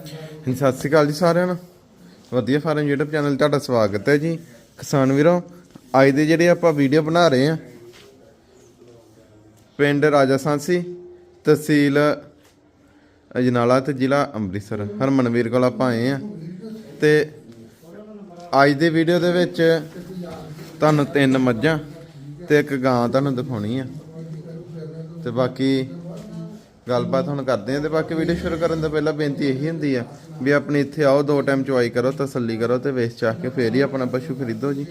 ਹਾਂਜੀ, ਸਤਿ ਸ਼੍ਰੀ ਅਕਾਲ ਜੀ ਸਾਰਿਆਂ ਨੂੰ। ਵਧੀਆ ਫਾਰਮ YouTube ਚੈਨਲ ਤੁਹਾਡਾ ਸਵਾਗਤ ਹੈ ਜੀ। ਕਿਸਾਨ ਵੀਰੋ ਅੱਜ ਦੇ ਜਿਹੜੇ ਆਪਾਂ ਵੀਡੀਓ ਬਣਾ ਰਹੇ ਆ ਪਿੰਡ ਰਾਜਾ ਸਾਂਸੀ ਤਹਿਸੀਲ ਅਜਨਾਲਾ ਤੇ ਜ਼ਿਲ੍ਹਾ ਅੰਮ੍ਰਿਤਸਰ ਹਰਮਨਵੀਰ ਕੋਲ ਆਪਾਂ ਆਏ ਆ ਤੇ ਅੱਜ ਦੇ ਵੀਡੀਓ ਦੇ ਵਿੱਚ ਤੁਹਾਨੂੰ ਤਿੰਨ ਮੱਝਾਂ ਤੇ ਇੱਕ ਗਾਂ ਤੁਹਾਨੂੰ ਦਿਖਾਉਣੀ ਆ। ਤੇ ਬਾਕੀ ਗੱਲਬਾਤ ਹੁਣ ਕਰਦੇ ਆਂ ਤੇ ਬਾਕੀ ਵੀਡੀਓ ਸ਼ੁਰੂ ਕਰਨ ਤੋਂ ਪਹਿਲਾਂ ਬੇਨਤੀ ਇਹੀ ਹੁੰਦੀ ਆ ਵੀ ਆਪਣੇ ਇੱਥੇ ਆਓ ਦੋ ਟਾਈਮ ਚੁਆਈ ਕਰੋ ਤਸੱਲੀ ਕਰੋ ਤੇ ਵੇਚ ਚਾਹ ਕੇ ਫੇਰ ਹੀ ਆਪਣਾ ਪਸ਼ੂ ਖਰੀਦੋ ਜੀ।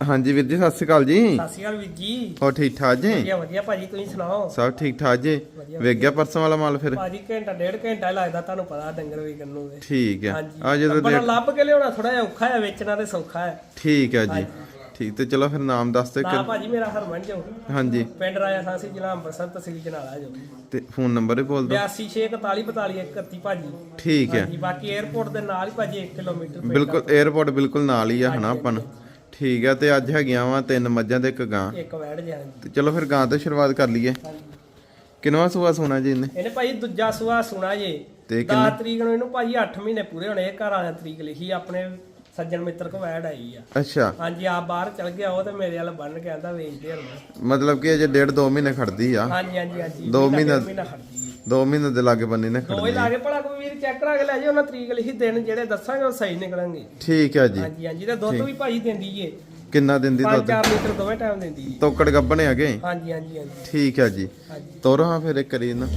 ਹਾਂਜੀ ਵੀਰ ਜੀ ਸਤਿ ਸ਼੍ਰੀ ਅਕਾਲ ਜੀ। ਸਤਿ ਸ਼੍ਰੀ ਅਕਾਲ ਵੀਰ ਜੀ। ਹੋਰ ਠੀਕ ਠਾਕ ਜੀ? ਵਧੀਆ ਵਧੀਆ ਭਾਜੀ ਤੁਸੀਂ ਸੁਣਾਓ? ਸਭ ਠੀਕ ਠਾਕ ਜੀ। ਵੇਖ ਗਿਆ ਪਰਸੋਂ ਵਾਲਾ ਮਾਲ ਫਿਰ? ਭਾਜੀ ਘੰਟਾ ਡੇਢ ਘੰਟਾ ਹੀ ਲੱਗਦਾ ਤੁਹਾਨੂੰ ਪਤਾ ਡੰਗਰ ਵੀ ਨੂੰ ਦੇ ਠੀਕ ਹੈ ਹਾਂਜੀ। ਆ ਜਦੋਂ ਬੜਾ ਲੱਭ ਕੇ ਲਿਆਉਣਾ ਥੋੜਾ ਜਿਹਾ ਔਖਾ ਹੈ ਵੇਚਣਾ ਤੇ ਸੌਖਾ ਹੈ। ਠੀਕ ਹੈ ਜੀ। ਠੀਕ ਤੇ ਚਲੋ ਫਿਰ ਨਾਮ ਦੱਸ ਦੇ ਨਾ ਕਿ ਭਾਜੀ ਮੇਰਾ ਹਰਮਨ ਜੋ ਹਾਂਜੀ। ਪਿੰਡ ਰਾਜਾ ਸਾਸੀ ਜ਼ਿਲ੍ਹਾ ਅੰਮ੍ਰਿਤਸਰ ਤਹਿਸੀਲ ਜਨਾਲਾ ਜੋ। ਤੇ ਫੋਨ ਨੰਬਰ ਵੀ ਬੋਲ ਦਿਓ। 8641442131 ਭਾਜੀ। ਠੀਕ ਹੈ। ਬਾਕੀ 에어ਪੋਰਟ ਦੇ ਨਾਲ ਹੀ ਭਾਜੀ 1 ਕਿਲੋਮੀਟਰ ਪੈਂਦਾ। ਬਿਲਕੁਲ 에어ਪੋਰਟ ਬਿਲਕੁਲ ਨਾਲ ਹੀ ਆ ਹਨਾ ਆਪਾਂ ਠੀਕ ਆ ਤੇ ਅੱਜ ਹੈਗੀਆਂ ਵਾ ਤਿੰਨ ਮੱਝਾਂ ਤੇ ਇੱਕ ਗਾਂ। ਇੱਕ ਵੈੜ ਜੀ ਤੇ ਚਲੋ ਫਿਰ ਗਾਂ ਤੋਂ ਸ਼ੁਰੂਆਤ ਕਰ ਲਈਏ। ਕਿਨਵਾ ਸੂਆ ਸੋਨਾ ਜੀ ਇਹਨੇ? ਇਹਨੇ ਭਾਜੀ ਦੂਜਾ ਸੁਆ ਸੁਣਾ ਜੇ। ਤੇ ਤਰੀਕ ਨੂੰ ਇਹਨੂੰ ਭਾਜੀ 8 ਮਹੀਨੇ ਪੂਰੇ ਹੋਣੇ ਇਹ ਘਰ ਵਾਲਿਆਂ ਤਰੀਕ ਲਿਖੀ ਆਪਣੇ ਸੱਜਣ ਮਿੱਤਰ ਕੋ ਵੈੜ ਆਈ ਆ। ਅੱਛਾ। ਹਾਂਜੀ ਆ ਬਾਹਰ ਚਲ ਗਿਆ ਉਹ ਤੇ ਮੇਰੇ ਵੱਲ ਬੰਨ ਕੇ ਆਂਦਾ ਵੇਚਦੇ ਹਰਮਨ ਮਤਲਬ ਕਿ ਅਜੇ ਡੇਢ ਦੋ ਮਹੀਨੇ ਖੜਦੀ ਆ। ਹਾਂਜੀ ਹਾਂਜੀ ਹਾਂਜੀ। ਦੋ ਮਹੀਨਾ ਮਹੀਨਾ- ਖੜਦੀ ਹੈ ਦੋ ਮਹੀਨੇ ਦੇ ਲਾਗੇ ਬੰਨੀ ਨੇ ਦੋ ਖੜਦੀ ਹੀ ਲਾ ਕੇ ਭਲਾ ਕੋਈ ਵੀਰ ਚੈੱਕ ਕਰਾ ਕੇ ਲੈ ਜਾਓ ਉਹਨਾਂ ਤਰੀਕ ਲਿਖੀ ਦਿਨ ਜਿਹੜੇ ਦੱਸਾਂਗੇ ਉਹ ਸਹੀ ਨਿਕਲਣਗੇ। ਠੀਕ ਹੈ ਜੀ। ਹਾਂਜੀ ਹਾਂਜੀ ਤੇ ਦੁੱਧ ਵੀ ਭਾਜੀ ਦਿੰਦੀ ਏ। ਕਿੰਨਾ ਦਿੰਦੀ 5-4 ਦੁੱਧ? ਲੀਟਰ ਦੋਵੇਂ ਟਾਈਮ ਦਿੰਦੀ ਏ। ਤੋਕੜ ਗੱਬਣੇ ਹੈਗੇ? ਹਾਂਜੀ ਹਾਂਜੀ ਹਾਂਜੀ। ਠੀਕ ਹੈ ਜੀ। ਹਾਂਜੀ। ਤੋਰੋ ਹਾਂ ਫਿਰ ਇੱਕ ਕਰੀ ਨਾ।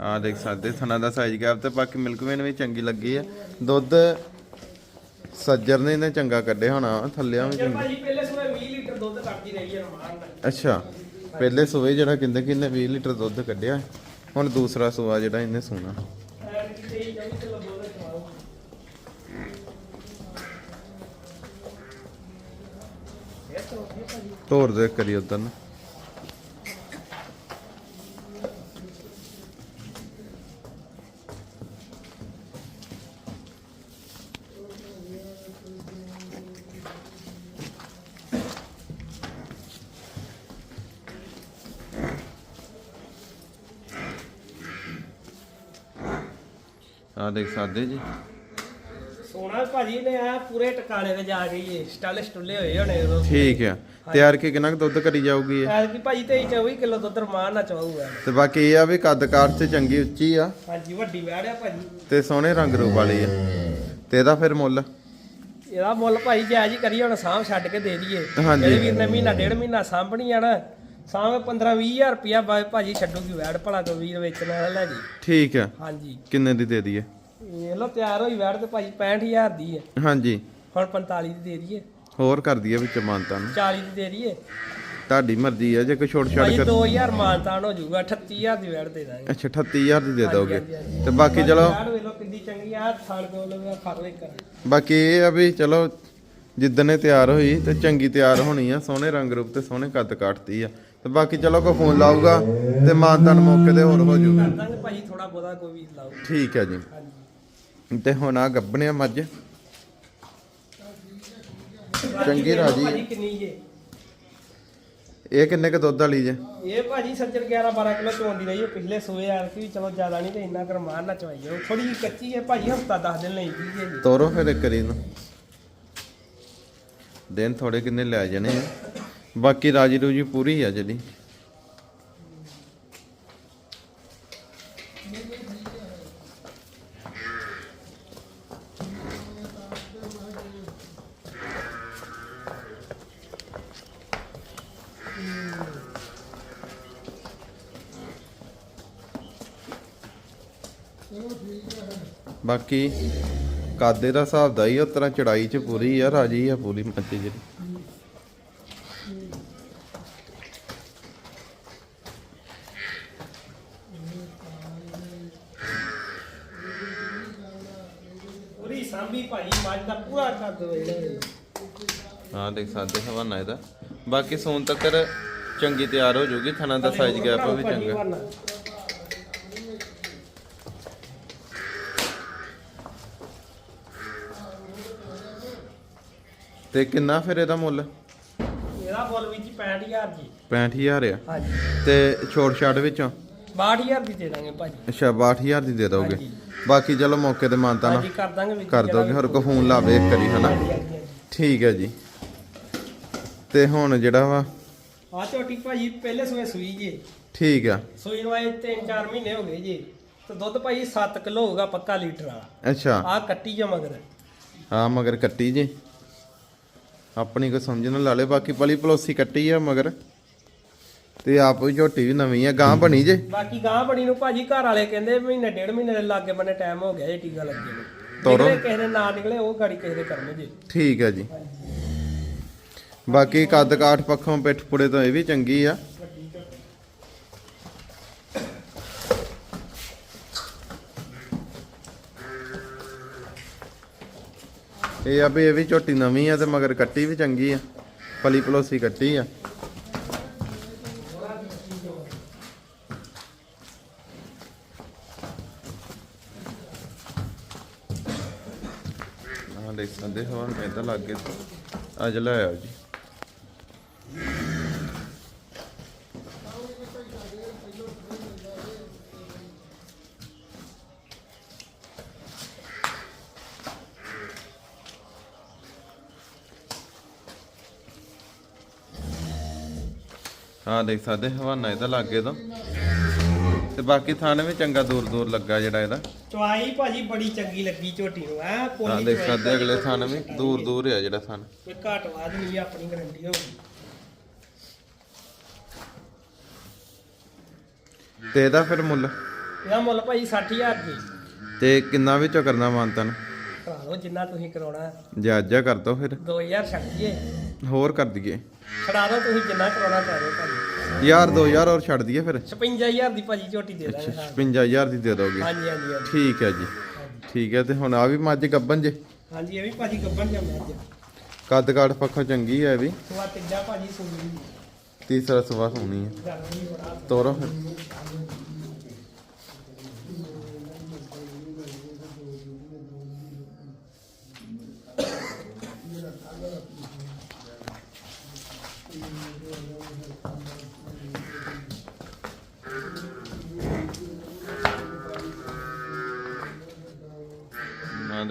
ਆ ਦੇਖ ਸਕਦੇ ਥਣਾ ਦਾ ਸਾਈਜ਼ ਗੈਪ ਤੇ ਬਾਕੀ ਮਿਲਕ ਵੇਨ ਵੀ ਚੰਗੀ ਲੱਗੀ ਆ। ਦੁੱਧ ਸੱਜਰ ਨੇ ਇਹਨੇ ਚੰਗਾ ਕੱਢਿਆ ਹੋਣਾ ਥੱਲਿਆਂ ਵੀ ਜੇ ਚੰਗਾ। ਭਾਜੀ ਪਹਿਲੇ ਸਵੇਰ 20 ਲੀਟਰ ਦੁੱਧ ਕੱਢਦੀ ਰਹੀ ਹੈ ਰਮਾਨ ਨਾਲ। ਅੱਛਾ ਪਹਿਲੇ ਸੂਏ ਜਿਹੜਾ ਕਹਿੰਦੇ ਕਿ ਇਹਨੇ 20 ਲੀਟਰ ਦੁੱਧ ਕੱਢਿਆ ਹੁਣ ਦੂਸਰਾ ਸੂਆ ਜਿਹੜਾ ਇਹਨੇ ਸੂਣਾ ਐਰ ਕਿਤੇ ਹੀ 24 ਕਿਲੋ ਦੁੱਧ ਚਵਾਓ ਇਹ ਤਾਂ ਵਧੀਆ ਭਾਜੀ ਤੋਰ ਦੇ ਕਰੀ ਉਧਰ ਨੂੰ। ਆ ਦੇਖ ਸਕਦੇ ਜੀ। ਸੋਨਾ ਭਾਜੀ ਨੇ ਆ ਪੂਰੇ ਟਿਕਾਣੇ ਤੇ ਜਾ ਗਈ ਏ ਸਟਾਲੇ ਸਟੁੱਲੇ ਹੋਏ ਹੋਣੇ ਉਦੋਂ। ਠੀਕ ਆ। ਤਿਆਰ ਕੇ ਕਿੰਨਾ ਕੁ ਦੁੱਧ ਕਰੀ ਜਾਊਗੀ ਇਹ? ਐਰ ਕੀ ਭਾਜੀ ਤੇ 24 ਕਿਲੋ ਦੁੱਧ ਰਮਾਨ ਨਾ ਚਾਹੂਗਾ ਤੇ ਬਾਕੀ ਇਹ ਆ ਵੀ ਕੱਦ ਕਾਠ ਤੇ ਚੰਗੀ ਉੱਚੀ ਆ। ਹਾਂਜੀ ਵੱਡੀ ਵੈੜਿਆ ਭਾਜੀ। ਤੇ ਸੋਹਣੇ ਰੰਗ ਰੂਪ ਵਾਲੀ ਆ। ਤੇ ਇਹਦਾ ਫਿਰ ਮੁੱਲ? ਇਹਦਾ ਮੁੱਲ ਭਾਈ ਜਾਇਜ਼ ਹੀ ਕਰੀ ਹੁਣ ਸਾਂਭ ਛੱਡ ਕੇ ਦੇ ਦਈਏ। ਹਾਂਜੀ। ਜਿਹੜੇ ਵੀਰ ਨੇ ਮਹੀਨਾ ਡੇਢ ਮਹੀਨਾ ਸਾਂਭਣੀ ਆ ਨਾ ਸਾਂਭ 15 20000 ਰੁਪਿਆ ਭਾਜੀ ਛੱਡੂਗੀ ਵੈੜ ਭਲਾ ਕੋ ਵੀਰ ਵੇਚਣ ਵਾਲਾ ਲੈ ਜੀ। ਠੀਕ ਆ ਹਾਂਜੀ। ਕਿੰਨੇ ਦੀ ਦੇ ਦਈਏ? ਇਹ ਲੋ ਤਿਆਰ ਹੋਈ ਵੈੜ ਤੇ ਭਾਜੀ 65000 ਦੀ ਹੈ। ਹਾਂਜੀ। ਹੁਣ 45 ਦੀ ਦੇ ਦਈਏ। ਹੋਰ ਕਰ ਦਈਏ ਵਿੱਚ ਮਾਨਤਾ ਨੂੰ। 40 ਦੀ ਦੇ ਦਈਏ। ਤੁਹਾਡੀ ਮਰਜ਼ੀ ਆ ਜੇ ਕੋਈ ਛੋਟ ਛਾੜ ਕਰ 2000 ਮਾਨਤਾਨ ਹੋ ਜਾਊਗਾ 38000 ਦੀ ਵੈੜ ਦੇ ਦਾਂਗੇ। ਅੱਛਾ 38000 ਦੀ ਦੇ ਦੋਗੇ। ਤੇ ਬਾਕੀ ਚਲੋ ਕਿੰਨੀ ਚੰਗੀ ਆ ਥਾਲ ਕੋਲ ਖੜ ਲੈ ਕਰ ਬਾਕੀ ਇਹ ਆ ਵੀ ਚਲੋ ਜਿੱਦਣ ਇਹ ਤਿਆਰ ਹੋਈ ਤੇ ਚੰਗੀ ਤਿਆਰ ਹੋਣੀ ਆ ਸੋਹਣੇ ਰੰਗ ਰੂਪ ਤੇ ਸੋਹਣੇ ਕੱਦ ਕਾਟਦੀ ਆ। ਤੇ ਬਾਕੀ ਚਲੋ ਕੋਈ ਫੋਨ ਲਾਊਗਾ ਤੇ ਮਾਨਤਾਨ ਮੌਕੇ ਤੇ ਹੋਰ ਹੋ ਜਾਊਗਾ ਕਰ ਦਾਂਗੇ ਭਾਜੀ ਥੋੜਾ ਬਹੁਤਾ ਕੋਈ ਵੀ ਲਾਓ ਠੀਕ ਆ ਜੀ। ਤੇ ਹੁਣ ਆ ਗੱਬਣਿਆ ਮੱਝ। ਚੰਗੀ ਰਾਜੀ। ਭਾਜੀ ਕਿੰਨੀ ਜੇ? ਇਹ ਕਿੰਨੇ ਕ ਦੁੱਧ ਵਾਲੀ ਜੇ? ਇਹ ਭਾਜੀ ਸੱਜਰ 11 12 ਕਿਲੋ ਚੋਂਦੀ ਰਹੀ ਹੈ। ਪਿਛਲੇ ਸੋਏ ਆ ਕਿ ਚਲੋ ਜ਼ਿਆਦਾ ਨਹੀਂ ਤੇ ਇੰਨਾ ਕਰ ਮਾਰ ਨਾ ਚਵਾਈ ਜਾਓ ਥੋੜੀ ਜਿਹੀ ਕੱਚੀ ਹੈ ਭਾਜੀ ਹਫਤਾ 10 ਦਿਨ ਲਈ ਹੈ ਜੀ। ਤੋਰੋ ਫਿਰ ਕਰੀ ਨੂੰ ਦਿਨ ਥੋੜੇ ਕਿੰਨੇ ਲੈ ਜਾਣੇ ਆ। ਬਾਕੀ ਰਾਜੀ ਰੂਜੀ ਪੂਰੀ ਆ ਜਿਹੜੀ। ਬਾਕੀ ਕਾਦੇ ਦਾ ਹਿਸਾਬ ਦਾ ਹੀ ਉਹ ਤਰ੍ਹਾਂ ਚੜਾਈ ਚ ਪੂਰੀ ਆ, ਰਾਜੀ ਆ ਪੂਰੀ ਮੱਛੀ ਜਿਹੜੀ। ਪੂਰੀ ਸਾਂਭੀ ਭਾਜੀ ਮੱਝ ਦਾ ਪੂਰਾ ਕਰ ਦੋ ਇਹਨੇ ਹਾਂ ਦੇਖ ਸਕਦੇ ਹਵਾਨਾ ਇਹਦਾ। ਬਾਕੀ ਸੋਨ ਤੱਕ ਚੰਗੀ ਤਿਆਰ ਹੋ ਜਾਊਗੀ ਥਣਾ ਦਾ ਸਾਈਜ਼ ਗੈਪ ਵੀ ਚੰਗਾ। ਤੇ ਕਿੰਨਾ ਫਿਰ ਇਹਦਾ ਮੁੱਲ? ਇਹਦਾ ਮੁੱਲ ਵੀ ਜੀ 65000 ਜੀ। 65000 ਆ? ਹਾਂਜੀ। ਤੇ ਛੋਟ ਛਾਟ ਵਿੱਚੋਂ? 62000 ਦੀ ਦੇ ਦਾਂਗੇ ਭਾਜੀ। ਅੱਛਾ 62000 ਦੀ ਦੇ ਦੋਗੇ। ਬਾਕੀ ਚਲੋ ਮੌਕੇ ਤੇ ਮਾਨਤਾ ਨਾ ਹਾਂਜੀ ਕਰ ਦਾਂਗੇ ਵਿੱਚ ਕਰ ਦੋਗੇ। ਹੋਰ ਕੋ ਫੋਨ ਲਾਵੇ ਇੱਕ ਵਾਰੀ ਹਨਾ? ਹਾਂਜੀ ਹਾਂਜੀ ਹਾਂਜੀ। ਠੀਕ ਹੈ ਜੀ। ਤੇ ਹੁਣ ਜਿਹੜਾ ਵਾ? ਆਹ ਝੋਟੀ ਭਾਜੀ ਪਹਿਲੇ ਸੂਏ ਸੂਈ ਜੇ। ਠੀਕ ਆ। ਸੂਈ ਨੂੰ ਆਏ 3-4 ਮਹੀਨੇ ਹੋ ਗਏ ਜੀ। ਤੇ ਦੁੱਧ ਭਾਜੀ 7 ਕਿਲੋ ਹੋਊਗਾ ਪੱਕਾ ਲੀਟਰ ਵਾਲਾ। ਅੱਛਾ। ਆਹ ਕੱਟੀ ਜਾ ਮਗਰ। ਹਾਂ ਮਗਰ ਕੱਟੀ ਜੀ। ਆਪਣੀ ਕੋ ਸਮਝ ਨਾ ਲਾ ਲੇ ਬਾਕੀ ਪਲੀ ਪਲੋਸੀ ਕੱਟੀ ਆ ਮਗਰ। ਤੇ ਆਪ ਵੀ ਝੋਟੀ ਵੀ ਨਵੀਂ ਆ ਗਾਂ ਬਣੀ ਜੇ। ਬਾਕੀ ਗਾਂ ਬਣੀ ਨੂੰ ਭਾਜੀ ਘਰ ਵਾਲੇ ਕਹਿੰਦੇ ਮਹੀਨੇ ਡੇਢ ਮਹੀਨੇ ਦੇ ਲਾਗੇ ਬੰਨੇ ਟਾਈਮ ਹੋ ਗਿਆ ਇਹ ਟੀਕਾ ਲੱਗੇ ਨੂੰ। ਤੋਰੋ। ਕਿਸੇ ਦੇ ਨਾ ਨਿਕਲੇ ਉਹ ਗਾੜੀ ਕਿਸੇ ਦੇ ਕਰਨੇ ਜੀ। ਠੀਕ ਹੈ ਜੀ। ਬਾਕੀ ਕੱਦ ਕਾਠ ਪੱਖੋਂ ਪਿੱਠ ਪੁੜੇ ਤੋਂ ਇਹ ਵੀ ਚੰਗੀ ਆ। ਇਹ ਆ ਵੀ ਇਹ ਵੀ ਝੋਟੀ ਨਵੀਂ ਆ ਤੇ ਮਗਰ ਕੱਟੀ ਵੀ ਚੰਗੀ ਆ। ਪਲੀ ਪਲੋਸੀ ਕੱਟੀ ਆ। ਆ ਦੇਖ ਸਕਦੇ ਹੋ, ਹੁਣ ਇਦਾਂ ਲੱਗ ਅੱਜ ਲੈ ਆਓ ਜੀ। ਹਾਂ ਦੇਖ ਸਕਦੇ ਹਵਾਨਾ ਇਹਦਾ ਲੱਗੇ ਤੋਂ। ਤੇ ਬਾਕੀ ਥਾਣੇ ਵੀ ਚੰਗਾ ਦੂਰ ਦੂਰ ਲੱਗਾ ਜਿਹੜਾ ਇਹਦਾ। ਚਵਾਈ ਭਾਜੀ ਬੜੀ ਚੰਗੀ ਲੱਗੀ ਝੋਟੀ ਨੂੰ ਐ ਪੋਲੀ ਦੇਖ ਸਕਦੇ ਅਗਲੇ ਥਾਣੇ ਵੀ ਦੂਰ ਦੂਰ ਆ ਜਿਹੜਾ ਥਾਨ ਕੋਈ ਘਾਟ ਵਾਦ ਨਹੀਂ ਆਪਣੀ ਗਰੰਟੀ ਹੋਊਗੀ ਤੇ ਇਹਦਾ ਫਿਰ ਮੁੱਲ? ਇਹਦਾ ਮੁੱਲ ਭਾਜੀ 60000 ਜੀ ਤੇ ਕਿੰਨਾ ਵਿੱਚੋਂ ਕਰਨਾ ਮਾਨਤਨ ਕਰਾ ਲਓ ਜਿੰਨਾ ਤੁਸੀਂ ਕਰਾਉਣਾ। ਜਾਇਜ਼ਾ ਕਰ ਦੋ ਫਿਰ। 2000 ਛੱਡ ਦਈਏ। ਹੋਰ ਕਰ ਦਈਏ। ਛੜਾ ਦਿਓ ਤੁਸੀਂ ਜਿੰਨਾ ਕਰਾਉਣਾ ਕਰਾ ਦਿਓ ਭਾਜੀ। ਯਾਰ 2000 ਹੋਰ ਛੱਡ ਦਈਏ ਫਿਰ। 56000 ਦੀ ਭਾਜੀ ਝੋਟੀ ਦੇ ਦਾਂਗੇ ਹਾਂ। 55000 ਦੀ ਦੇ ਦੋਗੇ। ਹਾਂਜੀ ਹਾਂਜੀ ਹਾਂਜੀ। ਠੀਕ ਹੈ ਜੀ। ਠੀਕ ਹੈ ਤੇ ਹੁਣ ਆ ਵੀ ਮੱਝ ਗੱਬਨ ਜੇ। ਹਾਂਜੀ ਇਹ ਵੀ ਭਾਜੀ ਗੱਬਣ ਜਾਂਦਾ ਅੱਜ ਕੱਦ ਕਾਠ ਪੱਖੋਂ ਚੰਗੀ ਹੈ ਇਹ ਵੀ। ਸੁਆ ਤੀਜਾ ਭਾਜੀ ਸੁਣੀ ਤੀਸਰਾ ਸਵਾ ਸੋਣੀ ਹੈ। ਗਰਮੀ ਬੜਾ। ਤੋਰੋ ਫਿਰ।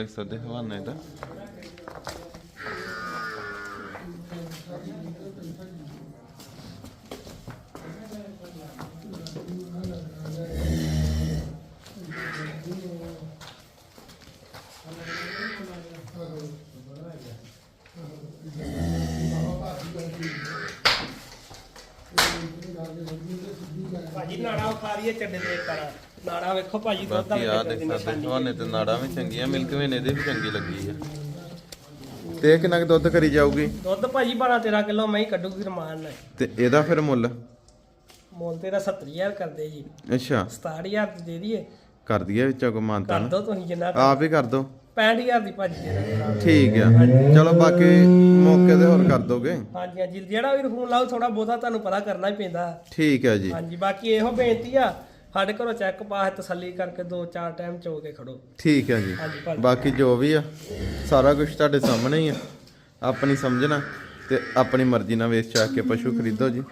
ਦੇਖ ਸਕਦੇ ਹਵਾਨਾ ਇਹਦਾ ਭਾਜੀ ਨਾੜਾ ਉਖਾ ਚੱਡੇ ਦੇ ਕਰਾ ਨਾੜਾ ਵੇਖੋ ਭਾਜੀ ਦੁੱਧ ਦਾ ਬਾਕੀ ਆ ਦੇਖ ਸਕਦੇ ਹਵਾਨੇ ਤੇ ਨਾੜਾਂ ਵੀ ਚੰਗੀਆਂ ਮਿਲਕ ਵੇ ਨੇ ਦੇ ਵੀ ਚੰਗੀ ਲੱਗੀ ਆ। ਤੇ ਇਹ ਕਿੰਨਾ ਕੁ ਦੁੱਧ ਕਰੀ ਜਾਊਗੀ? ਦੁੱਧ ਭਾਜੀ 12 13 ਕਿਲੋ ਮੈਂ ਹੀ ਕੱਢੂਗੀ ਰਮਾਨ ਨਾਲ। ਤੇ ਇਹਦਾ ਫਿਰ ਮੁੱਲ? ਮੁੱਲ ਤੇਰਾ 70000 ਕਰਦੇ ਜੀ। ਅੱਛਾ। 67000 ਦੀ ਦੇ ਦਈਏ। ਕਰ ਦਈਏ ਵਿੱਚੋਂ ਕੋ ਮਾਨਤਾ ਕਰ ਨਾ? ਦੋ ਤੁਸੀਂ ਜਿੰਨਾ ਆਪ ਹੀ ਕਰ ਦੋ। 65000 ਦੀ ਭਾਜੀ ਦੇ ਠੀਕ ਆ। ਚਲੋ ਬਾਕੀ ਮੌਕੇ ਤੇ ਹੋਰ ਕਰ ਦੋਗੇ? ਹਾਂਜੀ ਹਾਂਜੀ। ਜਿਹੜਾ ਵੀ ਫੋਨ ਲਾਓ ਥੋੜਾ ਬਹੁਤਾ ਤੁਹਾਨੂੰ ਪਤਾ ਕਰਨਾ ਹੀ ਪੈਂਦਾ। ਠੀਕ ਹੈ ਜੀ। ਹਾਂਜੀ ਬਾਕੀ ਇਹੋ ਬੇਨਤੀ ਆ ਸਾਡੇ ਘਰੋਂ ਚੈੱਕ ਪਾਸ ਤਸੱਲੀ ਕਰਕੇ ਦੋ ਚਾਰ ਟਾਈਮ ਚੋ ਕੇ ਖੜੋ। ਠੀਕ ਹੈ ਜੀ। ਹਾਂਜੀ ਭਾਜੀ। ਬਾਕੀ ਜੋ ਵੀ ਆ ਸਾਰਾ ਕੁਝ ਤੁਹਾਡੇ ਸਾਹਮਣੇ ਹੀ ਆ। ਆਪਣੀ ਸਮਝਣਾ ਤੇ ਆਪਣੀ ਮਰਜ਼ੀ ਨਾਲ ਵੇਚ ਚਾ ਕੇ ਪਸ਼ੂ ਖਰੀਦੋ ਜੀ।